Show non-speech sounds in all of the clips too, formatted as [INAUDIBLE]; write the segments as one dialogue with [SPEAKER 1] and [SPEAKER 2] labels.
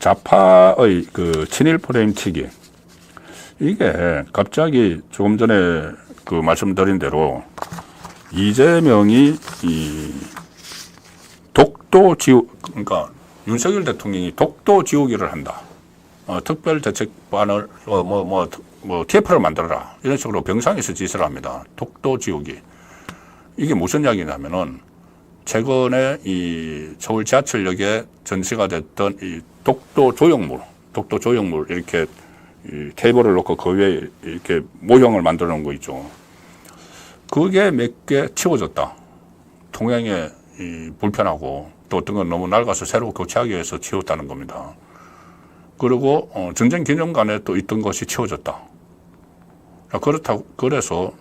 [SPEAKER 1] 좌파의 그 친일 프레임 치기 이게 갑자기 조금 전에 그 말씀드린 대로 이재명이 이 독도 지우 그러니까 윤석열 대통령이 독도 지우기를 한다. 어, 특별 대책반을 어, 뭐, 뭐, 뭐 TF를 만들어라 이런 식으로 병상에서 짓을 합니다. 독도 지우기 이게 무슨 이야기냐면은 최근에 이 서울 지하철역에 전시가 됐던 이 독도 조형물, 독도 조형물 이렇게 이 테이블을 놓고 그 위에 이렇게 모형을 만들어 놓은 거 있죠. 그게 몇 개 치워졌다. 통행에 이 불편하고 또 어떤 건 너무 낡아서 새로 교체하기 위해서 치웠다는 겁니다. 그리고 어, 전쟁 기념관에 또 있던 것이 치워졌다. 그렇다고 그래서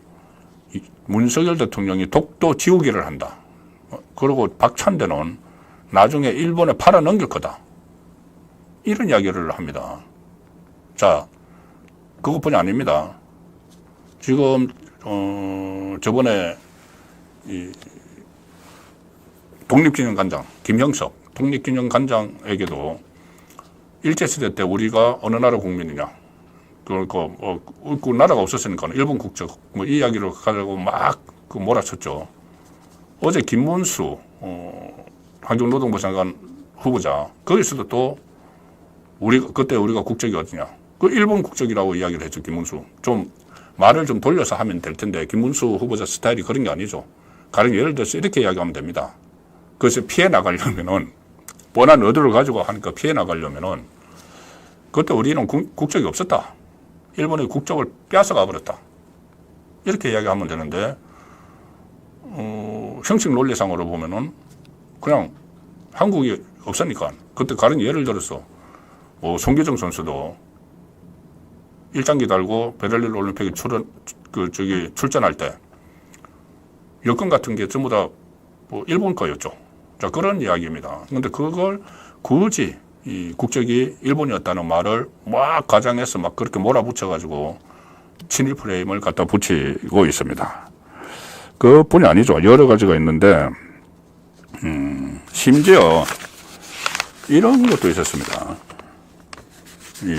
[SPEAKER 1] 이 문석열 대통령이 독도 지우기를 한다. 어, 그리고 박찬대는 나중에 일본에 팔아 넘길 거다. 이런 이야기를 합니다. 자, 그것뿐이 아닙니다. 지금 어, 저번에 이 독립기념관장 김형석 독립기념관장에게도 일제시대 때 우리가 어느 나라 국민이냐 그러니까 어, 그 나라가 없었으니까 일본 국적 뭐 이 이야기를 가지고 막 그 몰아쳤죠. 어제 김문수 어, 환경노동부 장관 후보자 거기서도 또 우리 그때 우리가 국적이 어디냐 그 일본 국적이라고 이야기를 했죠 김문수 좀 말을 좀 돌려서 하면 될 텐데 김문수 후보자 스타일이 그런 게 아니죠. 가령 예를 들어서 이렇게 이야기하면 됩니다. 그래서 피해 나가려면은 뻔한 의도를 가지고 하니까 피해 나가려면은 그때 우리는 국, 국적이 없었다. 일본의 국적을 뺏어가 버렸다. 이렇게 이야기하면 되는데 어, 형식 논리상으로 보면은 그냥 한국이 없으니까 그때 가령 예를 들어서 뭐 송기정 선수도 일장기 달고 베를린 올림픽에 출연 그 저기 출전할 때 여권 같은 게 전부 다 뭐 일본 거였죠. 자 그런 이야기입니다. 근데 그걸 굳이 이 국적이 일본이었다는 말을 막 가장해서 막 그렇게 몰아붙여 가지고 친일 프레임을 갖다 붙이고 있습니다. 그뿐이 아니죠. 여러 가지가 있는데 음, 심지어 이런 것도 있었습니다. 이,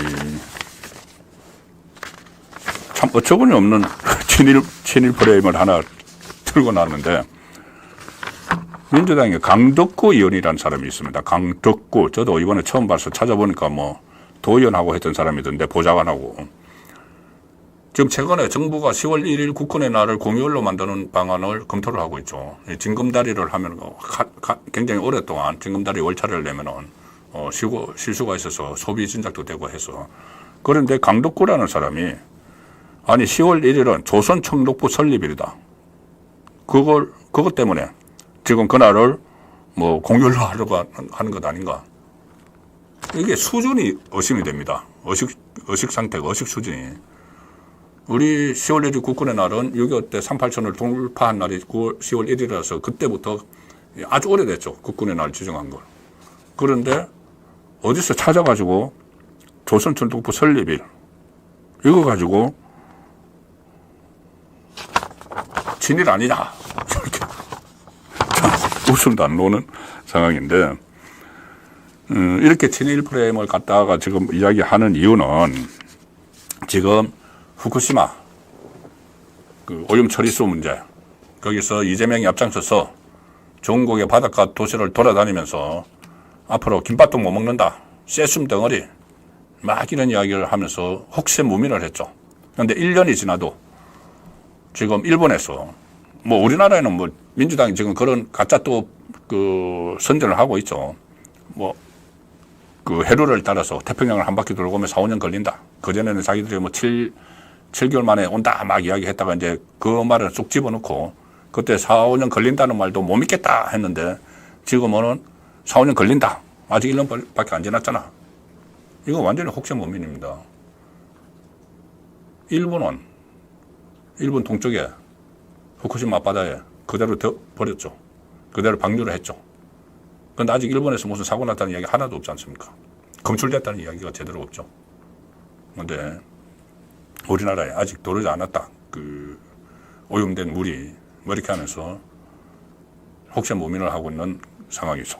[SPEAKER 1] 참 어처구니 없는 [LAUGHS] 친일, 친일 프레임을 하나 들고 나왔는데 민주당의 강덕구 의원이라는 사람이 있습니다. 강덕구. 저도 이번에 처음 봐서 찾아보니까 뭐 도의원하고 했던 사람이던데 보좌관하고. 지금 최근에 정부가 10월 1일 국군의 날을 공휴일로 만드는 방안을 검토를 하고 있죠. 이 징검다리를 하면 가, 가, 굉장히 오랫동안 징검다리 월차를 내면은 어, 쉬고, 실수가 있어서 소비 진작도 되고 해서. 그런데 강덕구라는 사람이 아니 10월 1일은 조선 청독부 설립일이다. 그걸 그것 때문에 지금 그날을 뭐 공휴일로 하려고 하는 것 아닌가. 이게 수준이 의심이 됩니다. 의식, 의식 상태가 의식 수준이. 우리 10월 1일 국군의 날은 6.25 때 38선을 돌파한 날이 10월 1일이라서 그때부터 아주 오래됐죠. 국군의 날 지정한 걸. 그런데 어디서 찾아가지고 조선천독부 설립일 이거 가지고 진일 [LAUGHS] 이렇게 웃음도 안 나오는 상황인데 음, 이렇게 친일 프레임을 갖다가 지금 이야기하는 이유는 지금 후쿠시마 그 오염 처리수 문제 거기서 이재명이 앞장서서 중국의 바닷가 도시를 돌아다니면서 앞으로 김밥도 못 먹는다 쇠숨 덩어리 막 이런 이야기를 하면서 혹시 무민을 했죠. 그런데 1년이 지나도 지금 일본에서 뭐 우리나라에는 뭐 민주당이 지금 그런 가짜 또 그 선전을 하고 있죠. 뭐 그 해류를 따라서 태평양을 한 바퀴 돌고 오면 4, 5년 걸린다. 그전에는 자기들이 뭐 7, 7개월 만에 온다 막 이야기했다가 이제 그 말을 쑥 집어넣고 그때 4, 5년 걸린다는 말도 못 믿겠다 했는데 지금은 4, 5년 걸린다. 아직 1년밖에 안 지났잖아. 이거 완전히 혹세무민입니다. 일본은 일본 동쪽에 후쿠시마 앞바다에 그대로 더 버렸죠. 그대로 방류를 했죠. 그런데 아직 일본에서 무슨 사고 났다는 이야기 하나도 없지 않습니까? 검출됐다는 이야기가 제대로 없죠. 그런데 우리나라에 아직 도르지 않았다. 그 오염된 물이 뭐 이렇게 하면서 혹시 무민을 하고 있는 상황이죠.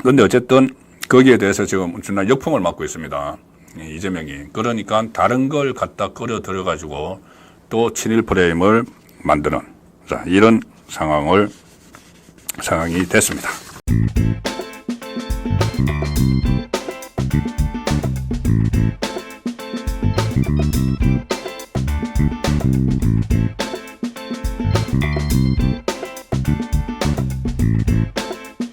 [SPEAKER 1] 그런데 어쨌든 거기에 대해서 지금 엄청난 역풍을 맞고 있습니다. 이 이재명이. 그러니까 다른 걸 갖다 끌어 들어가지고 또 친일 프레임을 만드는 자, 이런 상황을 상황이 됐습니다.